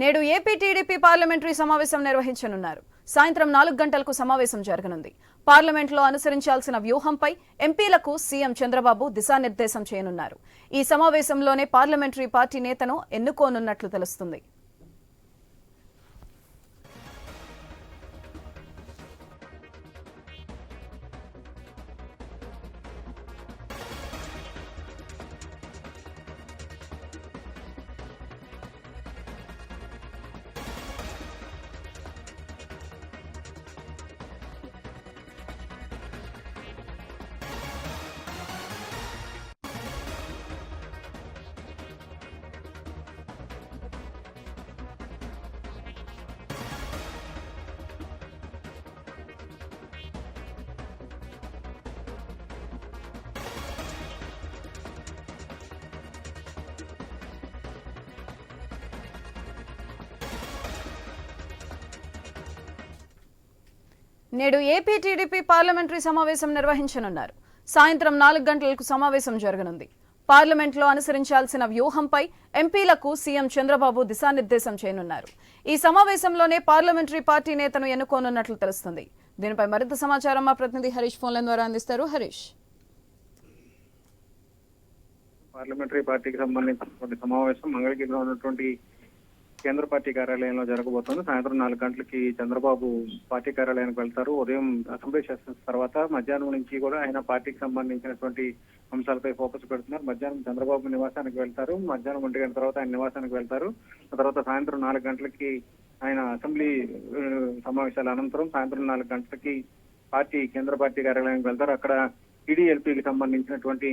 నేడు AP TDP parliamentary సమావేశం నిర్వహించనున్నారు. సాయంత్రం నాలుగు గంటలకు సమావేశం జరగనుంది. పార్లమెంట్లో అనుసరించాల్సిన వ్యూహంపై ఎంపీలకు సీఎం చంద్రబాబు దిశానిర్దేశం చేయనున్నారు. ఈ సమావేశంలోనే పార్లమెంటరీ పార్టీ నేతను ఎన్నుకోనున్నట్లు తెలుస్తుంది. నేడు ఏపీ టీడీపీ పార్లమెంటరీ సమావేశం నిర్వహించనున్నారు. సాయంత్రం నాలుగు గంటలకు సమావేశం జరగనుంది. పార్లమెంట్లో అనుసరించాల్సిన వ్యూహంపై ఎంపీలకు సీఎం చంద్రబాబు దిశానిర్దేశం చేయనున్నారు. ఈ సమావేశంలోనే పార్లమెంటరీ పార్టీ నేతను ఎన్నుకోనున్నట్లు తెలుస్తుంది. దీనిపై మరింత సమాచారం మా ప్రతినిధి హరీష్ ఫోన్ల ద్వారా అందిస్తారు. హరీష్. పార్లమెంటరీ పార్టీకి సంబంధించిన సమావేశం మంగళగిరిలో ఉన్నటువంటి కేంద్ర పార్టీ కార్యాలయంలో జరగబోతోంది. సాయంత్రం నాలుగు గంటలకి చంద్రబాబు పార్టీ కార్యాలయానికి వెళ్తారు. ఉదయం అసెంబ్లీ సెషన్స్ తర్వాత మధ్యాహ్నం నుంచి కూడా ఆయన పార్టీకి సంబంధించినటువంటి అంశాలపై ఫోకస్ పెడుతున్నారు. మధ్యాహ్నం చంద్రబాబు నివాసానికి వెళ్తారు. మధ్యాహ్నం ఒంటి గంట తర్వాత ఆయన నివాసానికి వెళ్తారు. ఆ తర్వాత సాయంత్రం నాలుగు గంటలకి ఆయన అసెంబ్లీ సమావేశాల అనంతరం సాయంత్రం నాలుగు గంటలకి పార్టీ కేంద్ర పార్టీ కార్యాలయానికి వెళ్తారు. అక్కడ టీడీఎల్పీకి సంబంధించినటువంటి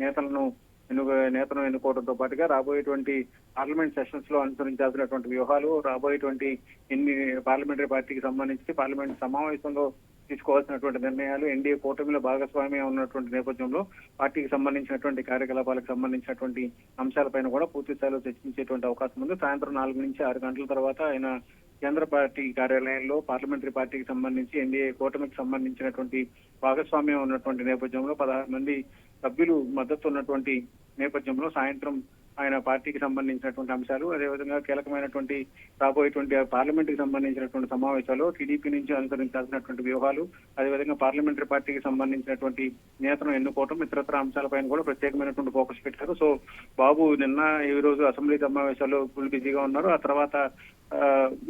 నేతలను ఎన్నుక నేతను ఎన్నుకోవడంతో పాటుగా రాబోయేటువంటి పార్లమెంట్ సెషన్స్లో అనుసరించాల్సినటువంటి వ్యూహాలు రాబోయేటువంటి ఎన్ని పార్లమెంటరీ పార్టీకి సంబంధించి పార్లమెంట్ సమావేశంలో తీసుకోవాల్సినటువంటి నిర్ణయాలు ఎన్డీఏ కూటమిలో భాగస్వామ్యం ఉన్నటువంటి నేపథ్యంలో పార్టీకి సంబంధించినటువంటి కార్యకలాపాలకు సంబంధించినటువంటి అంశాలపైన కూడా పూర్తి స్థాయిలో చర్చించేటువంటి అవకాశం ఉంది. సాయంత్రం నాలుగు నుంచి ఆరు గంటల తర్వాత ఆయన కేంద్ర పార్టీ కార్యాలయంలో పార్లమెంటరీ పార్టీకి సంబంధించి ఎన్డీఏ కూటమికి సంబంధించినటువంటి భాగస్వామ్యం ఉన్నటువంటి నేపథ్యంలో పదహారు మంది సభ్యులు మద్దతు ఉన్నటువంటి నేపథ్యంలో సాయంత్రం ఆయన పార్టీకి సంబంధించినటువంటి అంశాలు అదేవిధంగా కీలకమైనటువంటి రాబోయేటువంటి పార్లమెంట్కి సంబంధించినటువంటి సమావేశాలు టీడీపీ నుంచి అనుసరించాల్సినటువంటి వ్యూహాలు అదేవిధంగా పార్లమెంటరీ పార్టీకి సంబంధించినటువంటి నేతను ఎన్నుకోవడం ఇతరత్ర అంశాలపైన కూడా ప్రత్యేకమైనటువంటి ఫోకస్ పెట్టారు. సో బాబు నిన్న ఈ రోజు అసెంబ్లీ సమావేశాలు ఫుల్ బిజీగా ఉన్నారు. ఆ తర్వాత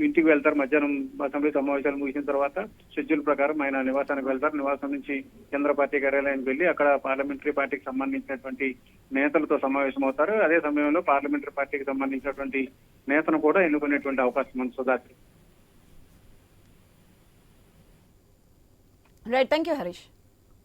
ఇంటికి వెళ్తారు. మధ్యాహ్నం అసెంబ్లీ సమావేశాలు ముగిసిన తర్వాత షెడ్యూల్ ప్రకారం ఆయన నివాసానికి వెళ్తారు. నివాసం నుంచి కేంద్ర పార్టీ కార్యాలయానికి వెళ్ళి అక్కడ పార్లమెంటరీ పార్టీకి సంబంధించినటువంటి నేతలతో సమావేశం అవుతారు అదే సమయంలో పార్లమెంటరీ పార్టీకి సంబంధించినటువంటి నేతను కూడా ఎన్నుకునేటువంటి అవకాశం ఉంది Sudhakar. Right thank you Harish